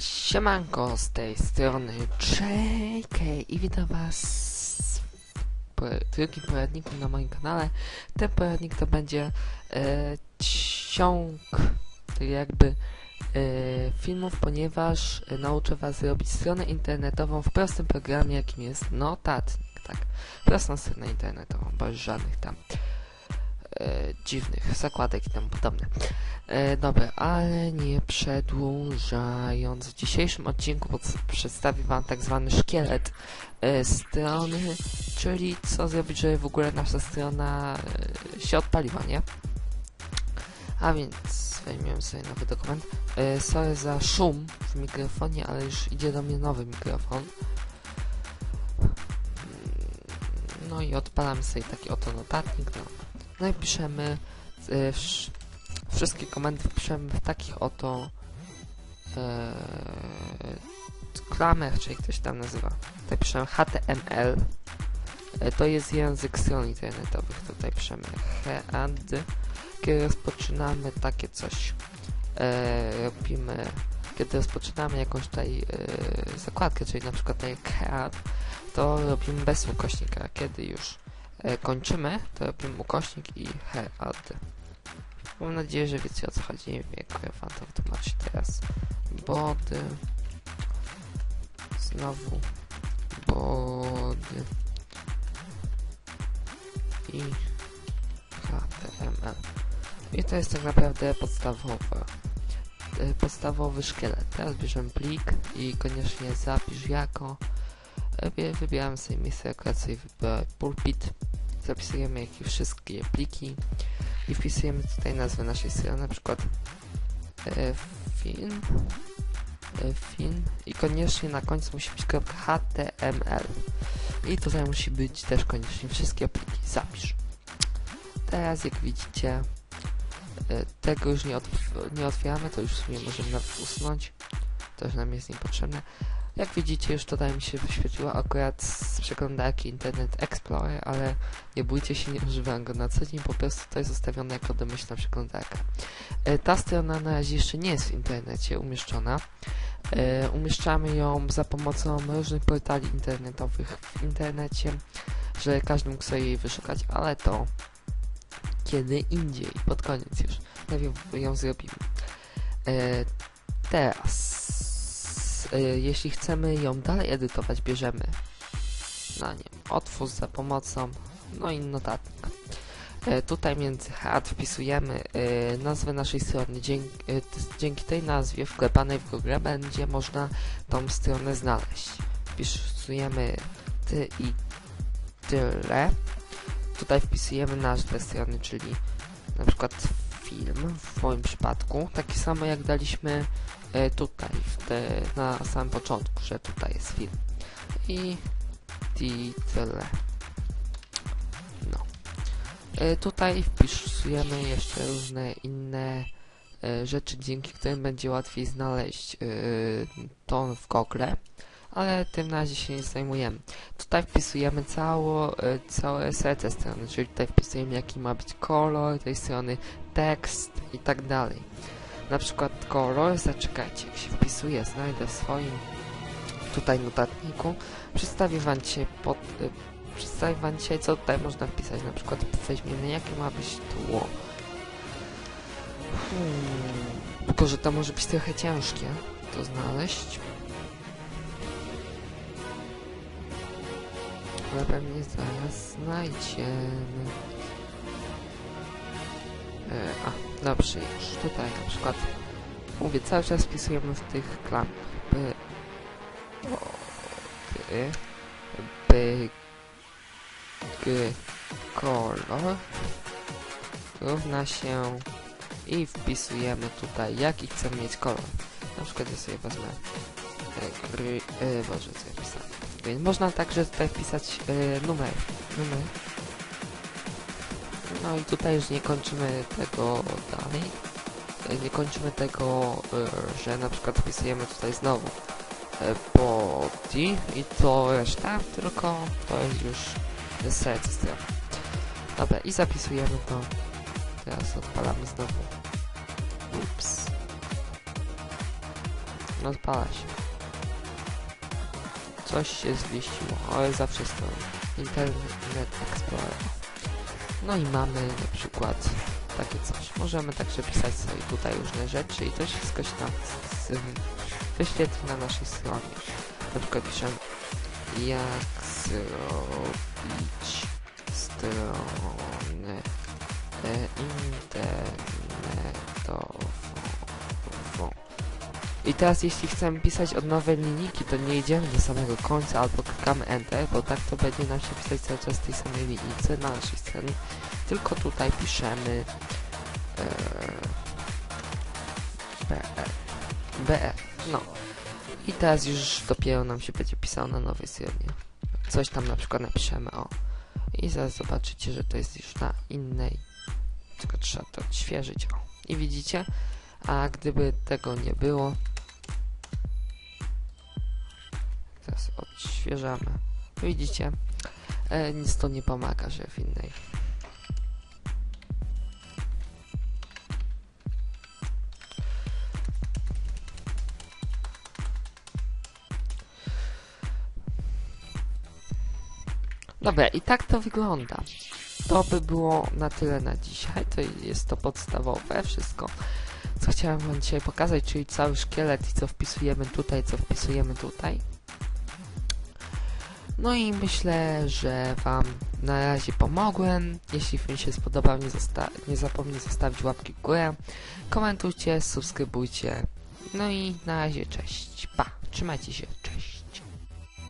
Siemanko, z tej strony JK i witam was w drugim poradniku na moim kanale. Ten poradnik to będzie e, ciąg tak jakby e, filmów, ponieważ e, nauczę was robić stronę internetową w prostym programie, jakim jest Notatnik, tak. Prostą stronę internetową, bez żadnych tam dziwnych zakładek i tam podobne. E, dobra, ale nie przedłużając, w dzisiejszym odcinku przedstawię Wam tak zwany szkielet e, strony, czyli co zrobić, żeby w ogóle nasza strona e, się odpaliła, nie? A więc weźmiemy sobie nowy dokument. E, sorry za szum w mikrofonie, ale już idzie do mnie nowy mikrofon. No i odpalamy sobie taki oto notatnik. No, no i piszemy e, wsz- wszystkie komendy wpiszemy w takich oto e, klamach, czy jak to się tam nazywa. Tutaj piszemy HTML. E, to jest język stron internetowych. Tutaj piszemy HAD. Kiedy rozpoczynamy takie coś, e, robimy, kiedy rozpoczynamy jakąś tutaj e, zakładkę, czyli na przykład tutaj HAD, to robimy bez ukośnika. Kiedy już kończymy, to robimy ukośnik i HAD. Mam nadzieję, że wiecie o co chodzi. Jak ja wam to wytłumaczyć teraz. Body. Znowu. Body. I HTML. I to jest tak naprawdę podstawowe. e, Podstawowy szkielet. Teraz bierzemy plik i koniecznie zapisz jako. e, wy- Wybieramy sobie miejsce, akurat sobie pulpit. Zapisujemy jakie wszystkie pliki. I wpisujemy tutaj nazwę naszej strony, na przykład e, film, e, film i koniecznie na końcu musi być .html i tutaj musi być też koniecznie wszystkie pliki, zapisz. Teraz jak widzicie e, tego już nie, otw nie otwieramy, to już w sumie możemy nawet usunąć, to już nam jest niepotrzebne. Jak widzicie już tutaj mi się wyświetliła akurat z przeglądarki Internet Explorer, ale nie bójcie się, nie używam go na co dzień, po prostu to jest ustawione jako domyślna przeglądarka. E, ta strona na razie jeszcze nie jest w internecie umieszczona. E, umieszczamy ją za pomocą różnych portali internetowych w internecie, że każdy mógł sobie jej wyszukać, ale to kiedy indziej, pod koniec już. Najpierw ją zrobimy. E, teraz, jeśli chcemy ją dalej edytować, bierzemy na nie otwórz za pomocą, no i notatnik. E, tutaj między HAD wpisujemy e, nazwę naszej strony. Dzięki, dzięki tej nazwie wklepanej w Google będzie można tą stronę znaleźć. Wpisujemy ty i tyle. Tutaj wpisujemy nazwę strony, czyli na przykład film w moim przypadku. Takie samo jak daliśmy e, tutaj te, na samym początku, że tutaj jest film. I i tyle. No. E, tutaj wpisujemy jeszcze różne inne e, rzeczy, dzięki którym będzie łatwiej znaleźć e, ton w Google, ale tym na razie się nie zajmujemy. Tutaj wpisujemy cało, e, całe serce strony, czyli tutaj wpisujemy jaki ma być kolor tej strony, tekst i tak dalej. Na przykład kolor, zaczekajcie, jak się wpisuje, znajdę w swoim tutaj notatniku. Przedstawię wam dzisiaj pod... Y, przedstawię wam dzisiaj, co tutaj można wpisać. Na przykład weźmiemy, jakie ma być tło. Hmm, tylko, że to może być trochę ciężkie to znaleźć. Ale pewnie zaraz znajdziemy. E, a, dobrze, już tutaj na przykład mówię, cały czas wpisujemy w tych klamach. B, o, y, by g kolor równa się i wpisujemy tutaj jaki chcemy mieć kolor. Na przykład ja sobie wezmę e, gry, e, boże co ja pisałem. Więc można także tutaj wpisać e, numer, numer. No i tutaj już nie kończymy tego dalej. E, Nie kończymy tego, e, że na przykład wpisujemy tutaj znowu e, body i to reszta, tylko to jest już serce strony. Dobra, i zapisujemy to. Teraz odpalamy znowu. Ups. Rozpala się. Coś się zwiesiło, ale zawsze stoi. Internet Explorer. No i mamy na przykład takie coś. Możemy także pisać sobie tutaj różne rzeczy i to wszystko się nam wyświetli na naszej stronie. Na przykład piszemy jak zrobić stronę e, internetową. I teraz jeśli chcemy pisać od nowej linijki, to nie idziemy do samego końca albo klikamy Enter, bo tak to będzie nam się pisać cały czas tej samej linijce na naszej stronie. Tylko tutaj piszemy e, BR. BR. No. I teraz już dopiero nam się będzie pisało na nowej stronie. Coś tam na przykład napiszemy, o. I zaraz zobaczycie, że to jest już na innej. Tylko trzeba to odświeżyć, o. I widzicie? A gdyby tego nie było... Teraz odświeżamy. Widzicie? E, nic to nie pomaga, że w innej. Dobra, i tak to wygląda. To by było na tyle na dzisiaj. To jest to podstawowe wszystko, co chciałem wam dzisiaj pokazać, czyli cały szkielet i co wpisujemy tutaj, co wpisujemy tutaj. No i myślę, że wam na razie pomogłem. Jeśli film się spodobał, nie, nie zapomnij zostawić łapki w górę. Komentujcie, subskrybujcie. No i na razie cześć. Pa. Trzymajcie się. Cześć.